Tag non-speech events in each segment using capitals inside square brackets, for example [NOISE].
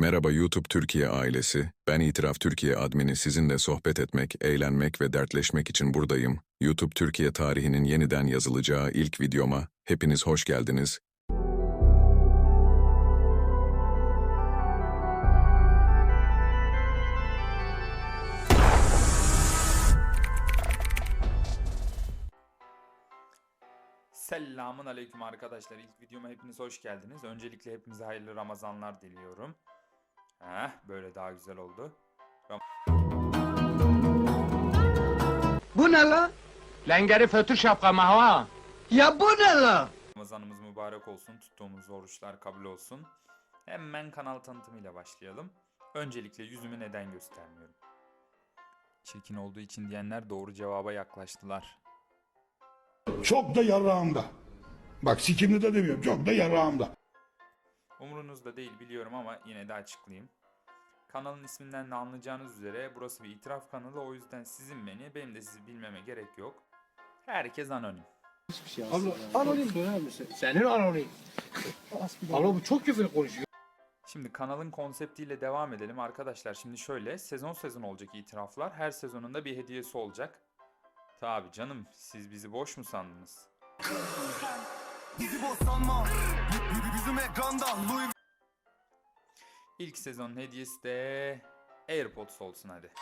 Merhaba YouTube Türkiye ailesi. Ben İtiraf Türkiye admini sizinle sohbet etmek, eğlenmek ve dertleşmek için buradayım. YouTube Türkiye tarihinin yeniden yazılacağı ilk videoma hepiniz hoş geldiniz. Selamun aleyküm arkadaşlar. İlk videoma hepiniz hoş geldiniz. Öncelikle hepinize hayırlı Ramazanlar diliyorum. Heh, böyle daha güzel oldu. Bu ne la? Lengeri fötür şapka mahva. Ya bu ne la? Ramazanımız mübarek olsun. Tuttuğumuz oruçlar kabul olsun. Hemen kanal tanıtımıyla başlayalım. Öncelikle yüzümü neden göstermiyorum? Çirkin olduğu için diyenler doğru cevaba yaklaştılar. Çok da yarağımda. Bak sikimli de demiyorum. Çok da yarağımda. Umurunuzda değil biliyorum ama yine de açıklayayım. Kanalın isminden de anlayacağınız üzere burası bir itiraf kanalı o yüzden sizin beni benim de sizi bilmeme gerek yok. Herkes anonim. Anonim. Senin anonim. Ama bu çok küfür konuşuyor. Şimdi kanalın konseptiyle devam edelim arkadaşlar. Şimdi şöyle sezon sezon olacak itiraflar. Her sezonunda bir hediyesi olacak. Tabi canım siz bizi boş mu sandınız? [LAUGHS] Bizi boş sanma Yüzüm ekranda Louis İlk sezonun hediyesi de AirPods olsun hadi.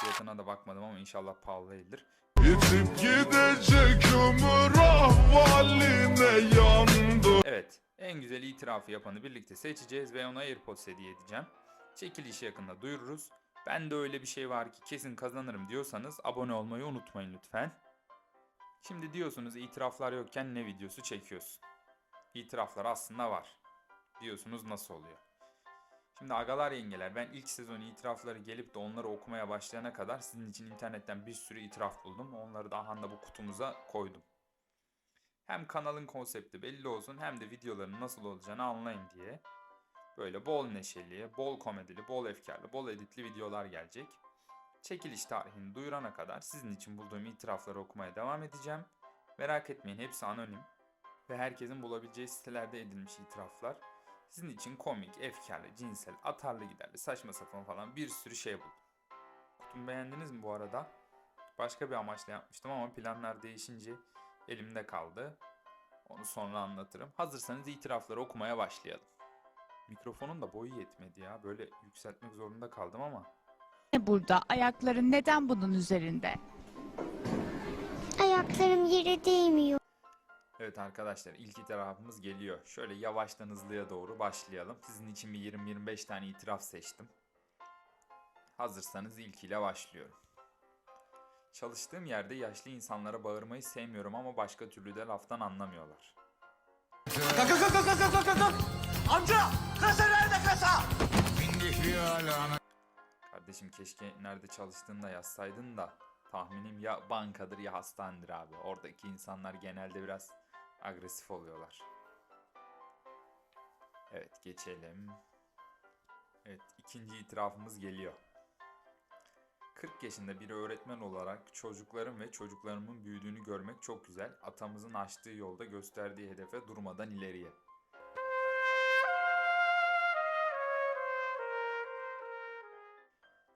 Fiyatına da bakmadım ama inşallah pahalı değildir. Yitip gidecek ömür ahvaline yandı. Evet, en güzel itirafı yapanı birlikte seçeceğiz ve ona AirPods hediye edeceğim. Çekilişi yakında duyururuz. Ben de öyle bir şey var ki kesin kazanırım diyorsanız abone olmayı unutmayın lütfen. Şimdi diyorsunuz itiraflar yokken ne videosu çekiyorsun? İtiraflar aslında var. Diyorsunuz nasıl oluyor? Şimdi agalar yengeler ben ilk sezon itirafları gelip de onları okumaya başlayana kadar sizin için internetten bir sürü itiraf buldum. Onları da ahanda bu kutumuza koydum. Hem kanalın konsepti belli olsun hem de videoların nasıl olacağını anlayın diye. Böyle bol neşeli, bol komedili, bol efkarlı, bol editli videolar gelecek. Çekiliş tarihini duyurana kadar sizin için bulduğum itirafları okumaya devam edeceğim. Merak etmeyin hepsi anonim ve herkesin bulabileceği sitelerde edilmiş itiraflar. Sizin için komik, efkarlı, cinsel, atarlı giderli, saçma sapan falan bir sürü şey buldum. Kutumu beğendiniz mi bu arada? Başka bir amaçla yapmıştım ama planlar değişince elimde kaldı. Onu sonra anlatırım. Hazırsanız itirafları okumaya başlayalım. Mikrofonun da boyu yetmedi ya. Böyle yükseltmek zorunda kaldım ama. Burada? Ayakların neden bunun üzerinde? Ayaklarım yere değmiyor. Evet arkadaşlar ilk itirafımız geliyor. Şöyle yavaştan hızlıya doğru başlayalım. Sizin için bir 20-25 tane itiraf seçtim. Hazırsanız ilkiyle başlıyorum. Çalıştığım yerde yaşlı insanlara bağırmayı sevmiyorum ama başka türlü de laftan anlamıyorlar. Amca kasa nerede kasa Kardeşim keşke nerede çalıştığını da yazsaydın da tahminim ya bankadır ya hastanedir abi. Oradaki insanlar genelde biraz agresif oluyorlar. Evet geçelim. Evet ikinci itirafımız geliyor. 40 yaşında bir öğretmen olarak çocuklarım ve çocuklarımın büyüdüğünü görmek çok güzel. Atamızın açtığı yolda gösterdiği hedefe durmadan ileriye.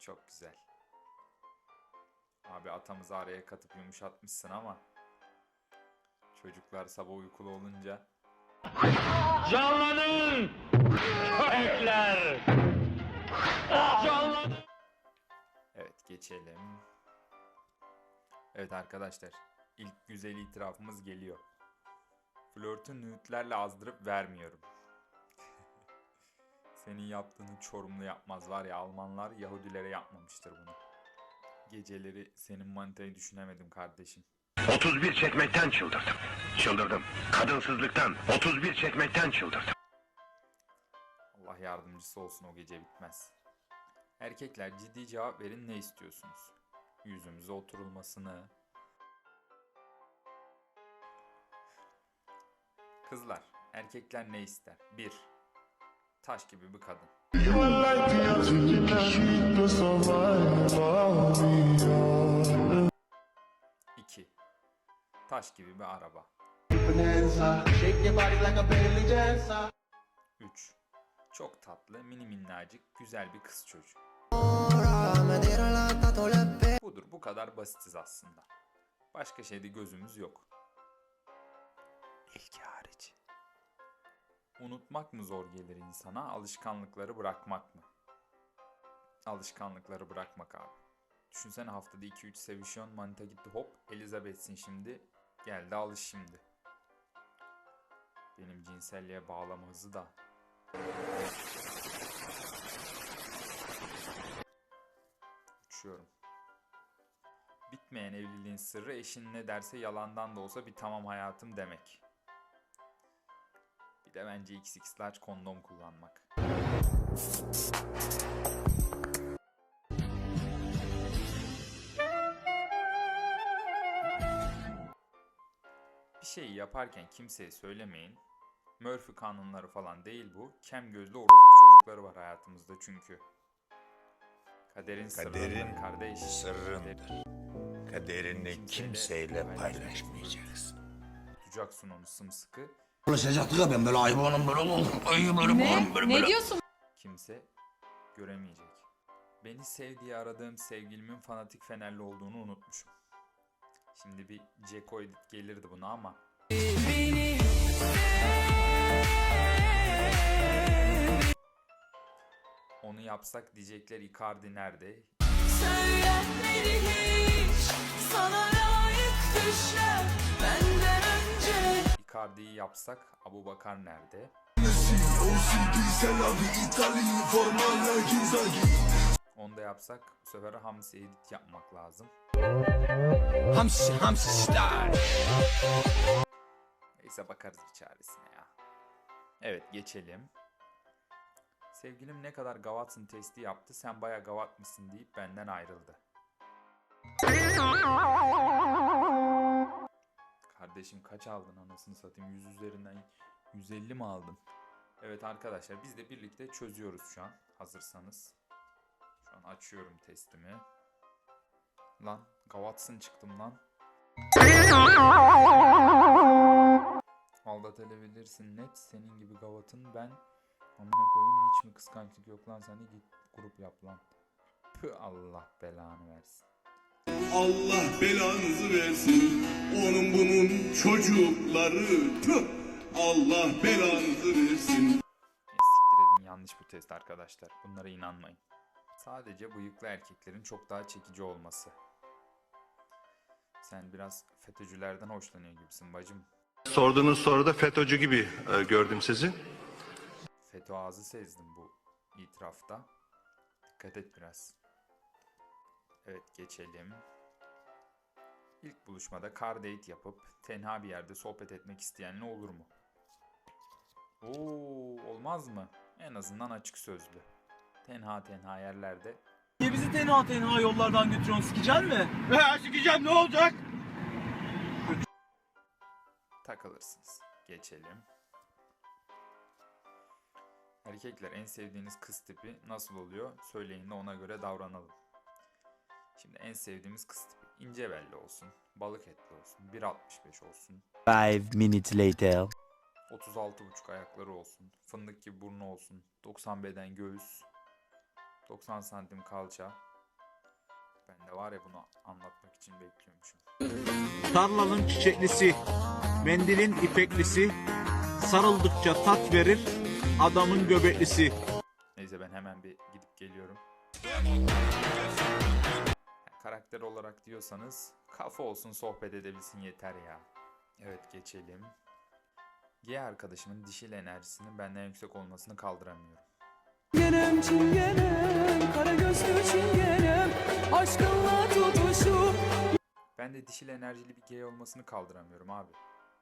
Çok güzel. Abi atamızı araya katıp yumuşatmışsın ama çocuklar sabah uykulu olunca Canlanın! Köpekler! Canlanın! Evet geçelim. Evet arkadaşlar ilk güzel itirafımız geliyor. Flörtü nütlerle azdırıp vermiyorum. Senin yaptığını Çorumlu yapmaz var ya Almanlar Yahudilere yapmamıştır bunu. Geceleri senin manitayı düşünemedim kardeşim. 31 çekmekten çıldırdım. Çıldırdım. Kadınsızlıktan 31 çekmekten çıldırdım. Allah yardımcısı olsun o gece bitmez. Erkekler ciddi cevap verin ne istiyorsunuz? Yüzümüze oturulmasını. Kızlar, erkekler ne ister? 1. Taş gibi bir kadın. 2. Taş gibi bir araba. 3. Çok tatlı, mini minnacık, güzel bir kız çocuğu. Budur, bu kadar basitiz aslında. Başka şeyde gözümüz yok. İlki hariç. Unutmak mı zor gelir insana, alışkanlıkları bırakmak mı? Alışkanlıkları bırakmak abi. Düşünsene haftada 2-3 sevişiyon, manita gitti hop, Elizabeth'sin şimdi, geldi alış şimdi. Benim cinselliğe bağlama hızı da. Uçuyorum. Bitmeyen evliliğin sırrı eşin ne derse yalandan da olsa bir tamam hayatım demek. Bir de bence XX large kondom kullanmak. Bir şeyi yaparken kimseye söylemeyin. Murphy kanunları falan değil bu. Kem gözlü orospu çocukları var hayatımızda çünkü. Kaderin, Kaderin sırrındır kardeş. sırrındır. Kaderini kimseyle paylaşmayacaksın. Tutacaksın onu sımsıkı. Konuşacaktı ya ben böyle hayvanım böyle oldum. Ay böyle bağırım böyle böyle. diyorsun? Kimse göremeyecek. Beni sev diye aradığım sevgilimin fanatik Fenerli olduğunu unutmuşum. Şimdi bir Ceko edit gelirdi buna ama onu yapsak diyecekler Icardi nerede? Söylenmedi hiç sana layık düşler önce Icardi'yi yapsak Abu Bakar nerede? Onu da yapsak bu sefer Hamsi edit yapmak lazım. Hamsi hamsi star. Neyse bakarız bir çaresine ya. Evet geçelim. Sevgilim ne kadar gavatsın testi yaptı sen baya gavatmışsın deyip benden ayrıldı. Kardeşim kaç aldın anasını satayım 100 üzerinden 150 mi aldın? Evet arkadaşlar biz de birlikte çözüyoruz şu an hazırsanız. Şu an açıyorum testimi. Lan gavatsın çıktım lan. Aldatabilirsin net senin gibi gavatın ben amına koyayım hiç mi kıskançlık yok lan seni git grup yap lan. Püh Allah belanı versin. Allah belanızı versin. Onun bunun çocukları. Tüh. Allah belanızı versin. Siktir edin yanlış bu test arkadaşlar. Bunlara inanmayın. Sadece bıyıklı erkeklerin çok daha çekici olması. Sen biraz FETÖ'cülerden hoşlanıyor gibisin bacım. Sorduğunuz soruda FETÖ'cü gibi e, gördüm sizi. FETÖ ağzı sezdim bu itirafta. Dikkat et biraz. Evet geçelim. İlk buluşmada car date yapıp tenha bir yerde sohbet etmek isteyen ne olur mu? Oo, olmaz mı? En azından açık sözlü. Tenha tenha yerlerde Niye bizi tenha tenha yollardan götürüyorsun sikecen mi? He sikeceğim ne olacak? takılırsınız. Geçelim. Erkekler en sevdiğiniz kız tipi nasıl oluyor? Söyleyin de ona göre davranalım. Şimdi en sevdiğimiz tipi ince belli olsun, balık etli olsun, 1.65 olsun, Five minutes later. 36,5 ayakları olsun, fındık gibi burnu olsun, 90 beden göğüs, 90 santim kalça. Ben de var ya bunu anlatmak için bekliyormuşum. Tarlanın çiçeklisi, mendilin ipeklisi, sarıldıkça tat verir, adamın göbeklisi. Neyse ben hemen bir gidip geliyorum. Karakter olarak diyorsanız kafa olsun sohbet edebilsin yeter ya. Evet geçelim. G arkadaşımın dişil enerjisinin benden yüksek olmasını kaldıramıyorum. Çingenem çingenem kara gözlü çingenem aşkınla tutuşup Ben de dişil enerjili bir gay olmasını kaldıramıyorum abi.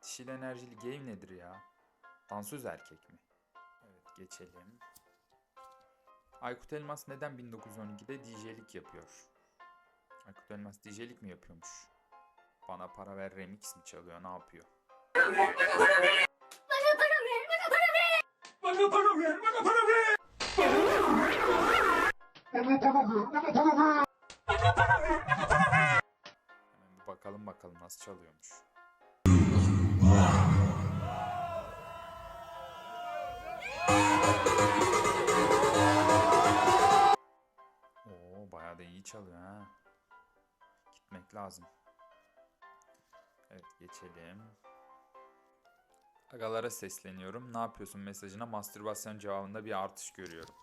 Dişil enerjili gay nedir ya? Dansöz erkek mi? Evet geçelim. Aykut Elmas neden 1912'de DJ'lik yapıyor? Aykut Elmas DJ'lik mi yapıyormuş? Bana para ver remix mi çalıyor ne yapıyor? Bana para ver, bana para ver. Bana para ver, bana para ver. Bana para ver, bana para ver. Bana para ver, bana para ver. Hemen bir bakalım bakalım nasıl çalıyormuş. Oo bayağı da iyi çalıyor ha. Gitmek lazım. Evet geçelim. Agalara sesleniyorum. Ne yapıyorsun mesajına mastürbasyon cevabında bir artış görüyorum.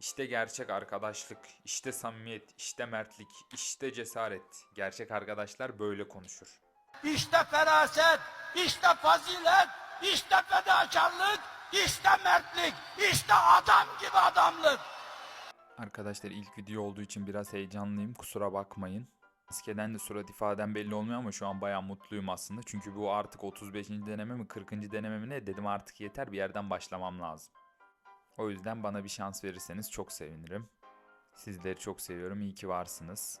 İşte gerçek arkadaşlık, işte samimiyet, işte mertlik, işte cesaret. Gerçek arkadaşlar böyle konuşur. İşte feraset, işte fazilet, işte fedakarlık, işte mertlik, işte adam gibi adamlık. Arkadaşlar ilk video olduğu için biraz heyecanlıyım. Kusura bakmayın. Maskeden de surat ifadem belli olmuyor ama şu an bayağı mutluyum aslında. Çünkü bu artık 35. deneme mi 40. deneme mi ne dedim artık yeter bir yerden başlamam lazım. O yüzden bana bir şans verirseniz çok sevinirim. Sizleri çok seviyorum. İyi ki varsınız.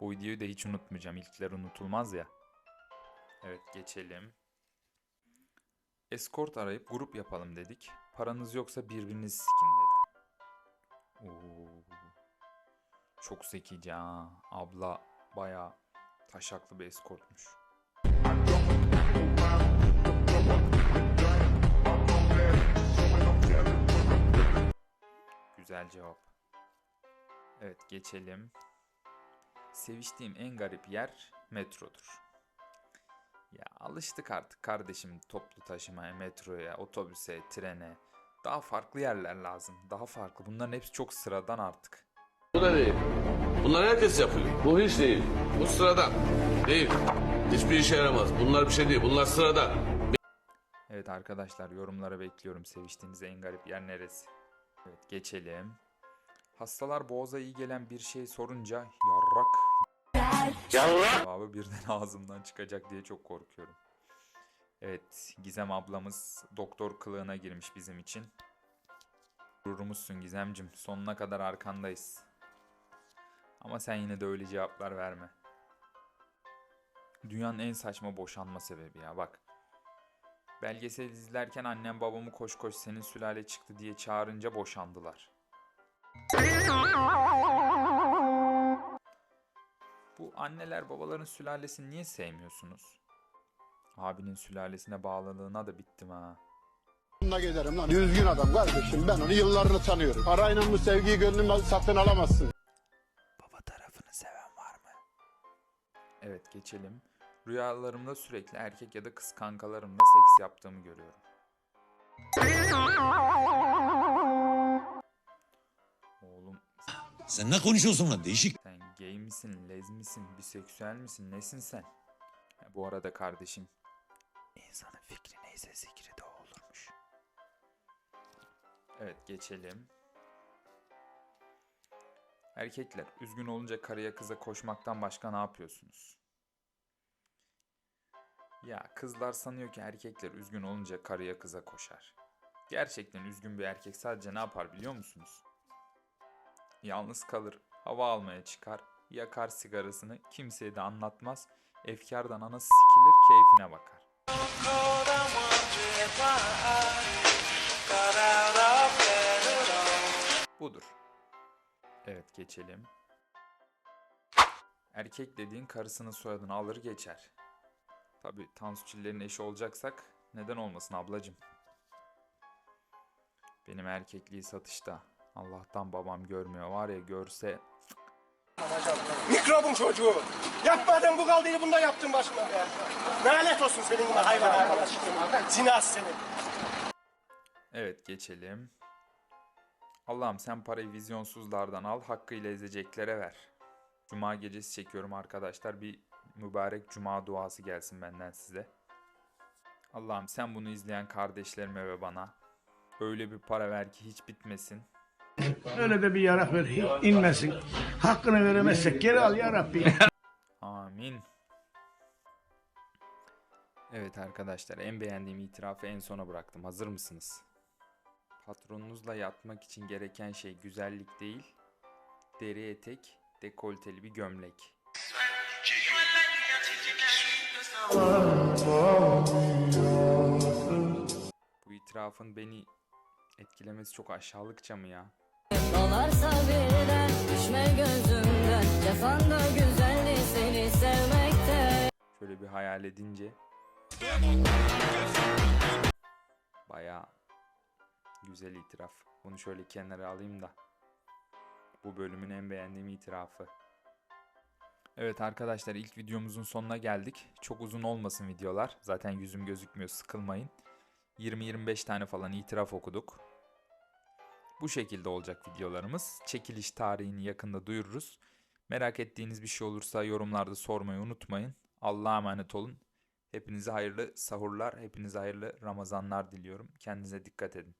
Bu videoyu da hiç unutmayacağım. İlkler unutulmaz ya. Evet geçelim. Escort arayıp grup yapalım dedik. Paranız yoksa birbirinizi sikin dedi. Oo. Çok zekice ha. Abla bayağı taşaklı bir eskortmuş. Güzel cevap. Evet geçelim. Seviştiğim en garip yer metrodur. Ya alıştık artık kardeşim toplu taşımaya, metroya, otobüse, trene. Daha farklı yerler lazım. Daha farklı. Bunların hepsi çok sıradan artık. Bu da değil. Bunlar herkes yapıyor. Bu hiç değil. Bu sıradan. Değil. Hiçbir işe yaramaz. Bunlar bir şey değil. Bunlar sıradan. Evet arkadaşlar yorumlara bekliyorum. Seviştiğiniz en garip yer neresi? Evet geçelim. Hastalar boğaza iyi gelen bir şey sorunca yarrak cevabı birden [LAUGHS] ağzımdan çıkacak diye çok korkuyorum. Evet Gizem ablamız doktor kılığına girmiş bizim için. Gururumuzsun Gizemcim. Sonuna kadar arkandayız. Ama sen yine de öyle cevaplar verme. Dünyanın en saçma boşanma sebebi ya bak. Belgesel izlerken annem babamı koş koş senin sülale çıktı diye çağırınca boşandılar. Bu anneler babaların sülalesini niye sevmiyorsunuz? Abinin sülalesine bağlılığına da bittim ha. Bununla giderim lan. Düzgün adam kardeşim. Ben onu yıllarını tanıyorum. Parayla bu sevgiyi gönlümden satın alamazsın. Evet geçelim. Rüyalarımda sürekli erkek ya da kız kankalarımla seks yaptığımı görüyorum. Oğlum Sen ne konuşuyorsun lan değişik? sen gay misin, lez misin, biseksüel misin, nesin sen? Ha, bu arada kardeşim, insanın fikri neyse zikri de o olurmuş. Evet geçelim. Erkekler üzgün olunca karıya kıza koşmaktan başka ne yapıyorsunuz? Ya kızlar sanıyor ki erkekler üzgün olunca karıya kıza koşar. Gerçekten üzgün bir erkek sadece ne yapar biliyor musunuz? Yalnız kalır, hava almaya çıkar, yakar sigarasını, kimseye de anlatmaz, efkardan anası sikilir, keyfine bakar. Budur. Evet geçelim. Erkek dediğin karısının soyadını alır geçer. Tabi Tansu Çiller'in eşi olacaksak neden olmasın ablacım. Benim erkekliği satışta. Allah'tan babam görmüyor var ya görse Mikrobun çocuğu. Yapmadın bu kaldıyı bunda yaptın başıma be. Lanet olsun senin gibi hayvan arkadaşın. Zinaz senin. Evet geçelim. Allah'ım sen parayı vizyonsuzlardan al, hakkıyla ezeceklere ver. Cuma gecesi çekiyorum arkadaşlar. Bir mübarek cuma duası gelsin benden size. Allah'ım sen bunu izleyen kardeşlerime ve bana öyle bir para ver ki hiç bitmesin. Öyle de bir yarak ver. inmesin. Hakkını veremezsek geri al ya Rabbi. Amin. Evet arkadaşlar en beğendiğim itirafı en sona bıraktım. Hazır mısınız? Patronunuzla yatmak için gereken şey güzellik değil, deri etek, dekolteli bir gömlek. Bu itirafın beni etkilemesi çok aşağılıkça mı ya? Dolarsa birden düşme gözümden Cefan da güzeldi seni sevmekte Şöyle bir hayal edince Baya güzel itiraf. Bunu şöyle kenara alayım da Bu bölümün en beğendiğim itirafı. Evet arkadaşlar ilk videomuzun sonuna geldik. Çok uzun olmasın videolar. Zaten yüzüm gözükmüyor sıkılmayın. 20-25 tane falan itiraf okuduk. Bu şekilde olacak videolarımız. Çekiliş tarihini yakında duyururuz. Merak ettiğiniz bir şey olursa yorumlarda sormayı unutmayın. Allah'a emanet olun. Hepinize hayırlı sahurlar, hepinize hayırlı Ramazanlar diliyorum. Kendinize dikkat edin.